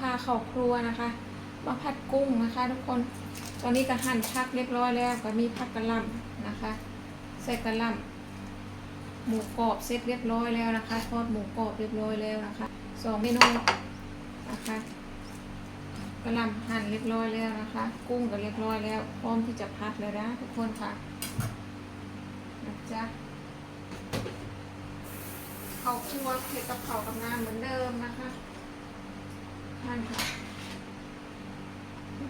พาเข้าครัวนะคะ มาผัดกุ้งนะคะ ทุกคน ตอนนี้ก็หั่นผักเรียบร้อยแล้วก็มีผักกะล่ำนะคะ ใส่กระล่ำหมูกรอบเสร็จเรียบร้อยแล้วนะคะ ทอดหมูกรอบเรียบร้อยแล้วนะคะสองเมนูนะคะกระล่ำหั่นเรียบร้อยแล้วนะคะ กุ้งก็เรียบร้อยแล้ว พร้อมที่จะพัดแล้วนะทุกคนค่ะนะจ๊ะข้าวคั่วเผ็ดกับข้าวกับน้ำเหมือนเดิมนะคะ หั่นค่ะ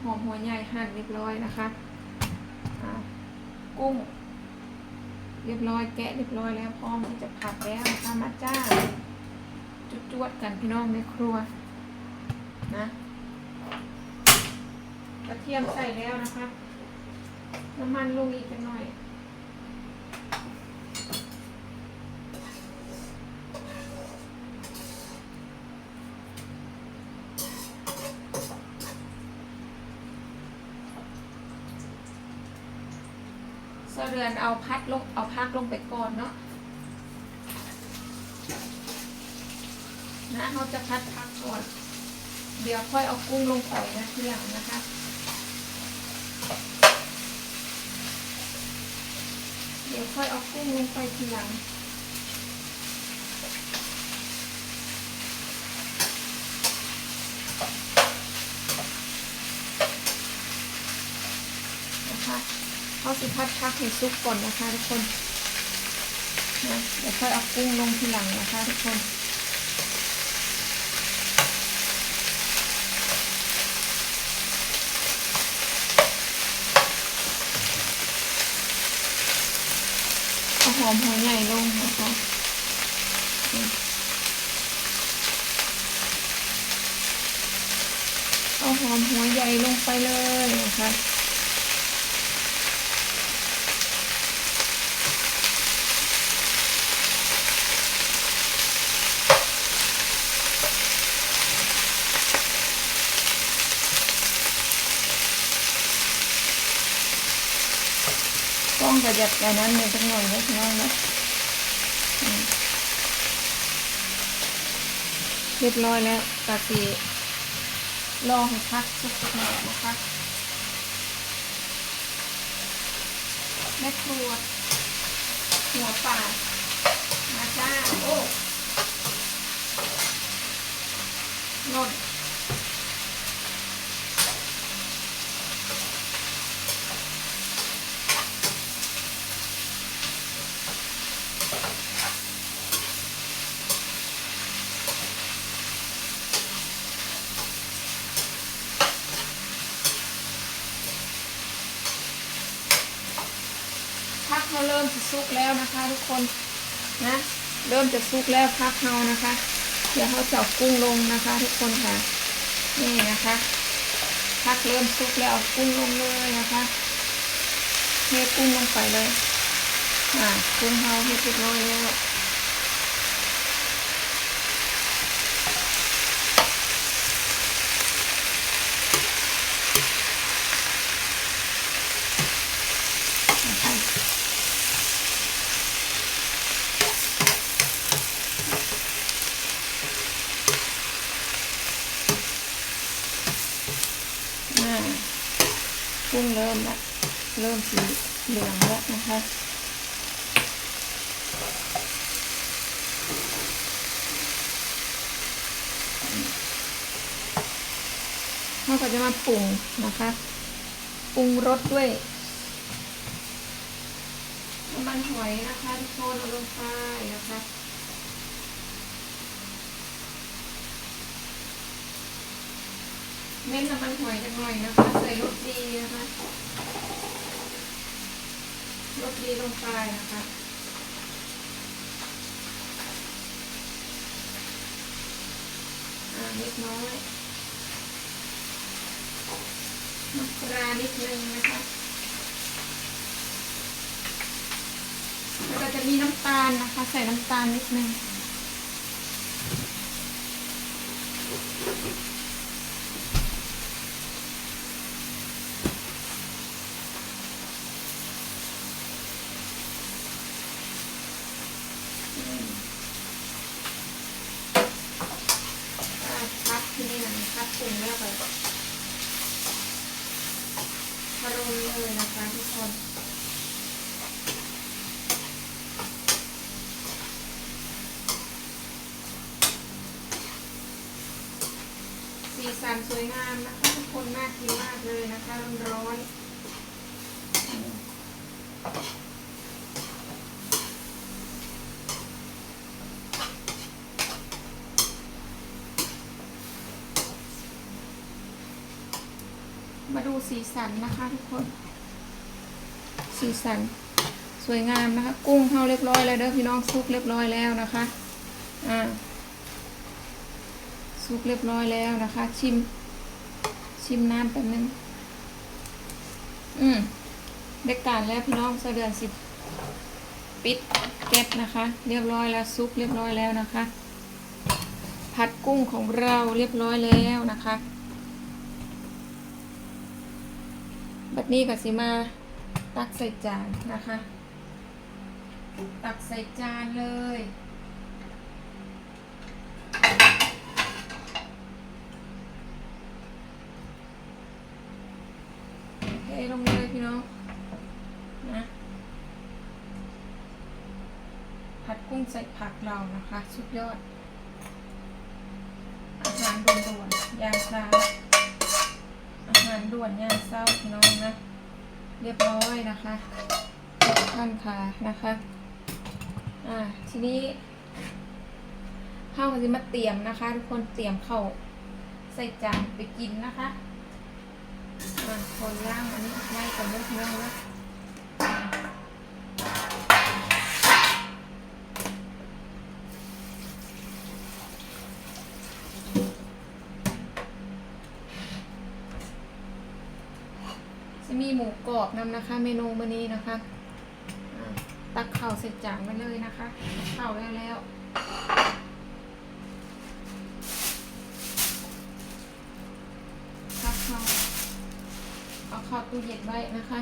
หอมหัวใหญ่หั่นเรียบร้อยนะคะกุ้ง เรียบร้อยแกะเรียบร้อยแล้วพร้อมที่จะผัดแล้วนะคะมาจ้าจุดจวดๆกันพี่น้องในครัวนะกระเทียมใส่แล้วนะคะ น้ำมันลงอีกหน่อย เรือนเอาพัดลงเอาพักลงไปก่อนเนาะนะเราจะพัดพักก่อน เดี๋ยวค่อยเอากุ้งลงไปนะทีหลังนะคะเดี๋ยวค่อยเอากุ้งลงไปทีหลัง นะคะเขา สิพัดพักให้ซุกก่อนนะคะทุกคนนะเดี๋ยวค่อยเอากุ้งลงทีหลังนะคะทุกคนเอาหอมหัวใหญ่ลงนะคะเอาหอมหัวใหญ่ลงไปเลยนะคะ องประหยัดแต่นั้นเนี่ยสักหน่อยเล็กน้อยนะเรียบร้อยแล้วกะทิรอให้พักสักหน่อยนะคะแม่ครัวหัวป่ามาจ้าโอ้นนพักเขาเริ่ม จะสุกแล้วนะคะทุกคนนะ เริ่มจะสุกแล้วพักเฮานะคะ เดี๋ยวเขาจะเอากุ้งลงนะคะ ทุกคนค่ะ นี่นะคะพักเริ่มสุกแล้วกุ้งลงเลยนะคะเทกุ้งลงไปเลยอ่ากุ้งเฮาให้เรียบร้อยแล้ว กุ้งเริ่มละเริ่มสีเหลืองแล้วนะคะเราก็จะมาปรุงนะคะ ปรุงรสด้วยน้ำมันหอยนะคะทุกคนเอาลงไปนะคะ เน้นน้ำมันหอยจังหน่อยนะคะ ใส่รสดีนะคะรสดีลงไปนะคะอ่าเล็กน้อยน้ำปลานิดนึงนะคะ แล้วก็จะมีน้ำตาลนะคะ ใส่น้ำตาลนิดนึง อืมอ่าพักที่นี่นะคะพัดปรุงแล้วไปมารุนเลยนะคะทุกคนสีสันสวยงามนะคะ ทุกคนน่ากินมากเลยนะคะร้อนๆ สีสันนะคะทุกคน สีสัน สวยงามนะคะ กุ้งเท่าเรียบร้อยแล้วเด้อพี่น้องซุกเรียบร้อยแล้วนะคะอ่าสุกเรียบร้อยแล้วนะคะ ชิม ชิมน้ำแป๊บนึงอืมได้กการแล้วพี่น้องเสะเดือนสิบปิดแก๊สนะคะ เรียบร้อยแล้วซุปเรียบร้อยแล้วนะคะ ผัดกุ้งของเราเรียบร้อยแล้วนะคะบัด นี้ก็สิมาตักใส่จานนะคะ ตักใส่จานเลย เทลงเลยพี่น้องนะผัดกุ้งใส่ผักเรานะคะ สุดยอด อาหารด่วนๆยามเช้า อาหารด่วนเนี่ยเศร้าพี่น้องนะ เรียบร้อยนะคะท่านค่ะนะคะ อ่า ทีนี้ข้าวจะมาเตรียมนะคะ ทุกคนเตรียมเข้าวใส่จานไปกินนะคะ อะคนย่างอันนี้ไม่กับเลือกเนื้อนะ จะมีหมูกรอบนำนะคะ เมนูมื้อนี้นะคะตักข้าวใส่จจานมาเลยนะคะข้าวแล้วแล้วตักข้าวเอาเข้าตู้เย็นไว้นะคะ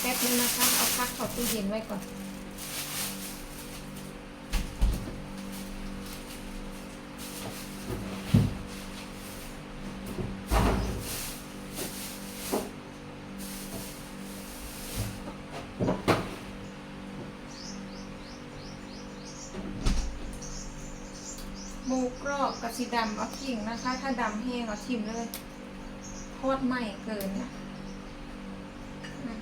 แป๊บนึงนะคะ เอาพักเข้าตู้เย็นไว้ก่อน รอบกับสีดำเอาทิ้งนะคะ ถ้าดำแห้งเอาทิ้งเลยโคตรใหม่เกินนะนะ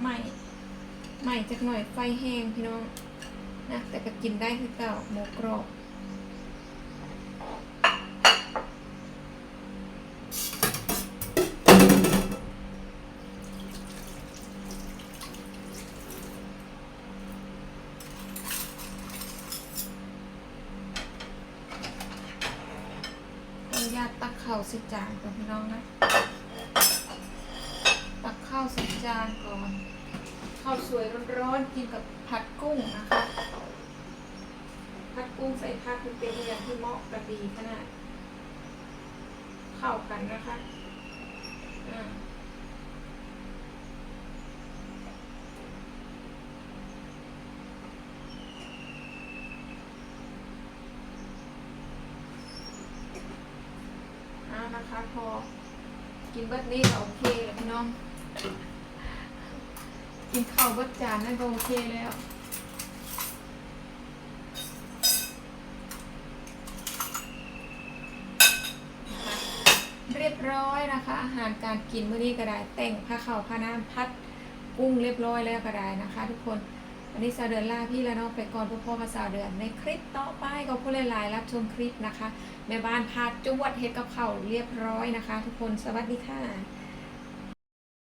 ใหม่ใหม่จากหน่อยไฟแห้งพี่น้องนะแต่ก็กินได้คือเก่าหมูกรอบ ตตักข้าวใส่จานก่อนพี่น้องนะ ตักข้าวใส่จานก่อน ข้าวสวยร้อนๆกินกับผัดกุ้งนะคะ ผัดกุ้งใส่ผักคือเป็นอย่างที่เหมาะกับดีขนาด เข้ากันนะคะอ่า นะคะพอกินเบิร์ดนี้ก็โอเคแล้วพี่น้อง กินข้าวเบิร์ดจานนั่นก็โอเคแล้วเรียบร้อยนะคะ อาหารการกินมื้อนี้ก็ได้แต่งผ้าขาวผ้าน้ำพัดกุ้งเรียบร้อยแล้วก็ได้นะคะ ทุกคน วันนี้สาวเดือนลาพี่และน้องไปก่อนพวกพ่อกับสาวเดือนในคลิปต่อไปก็ผู้หลายๆรับชมคลิปนะคะแม่บ้านพาจวดเฮ็ดกับข้าเรียบร้อยนะคะ ทุกคนสวัสดีค่ะ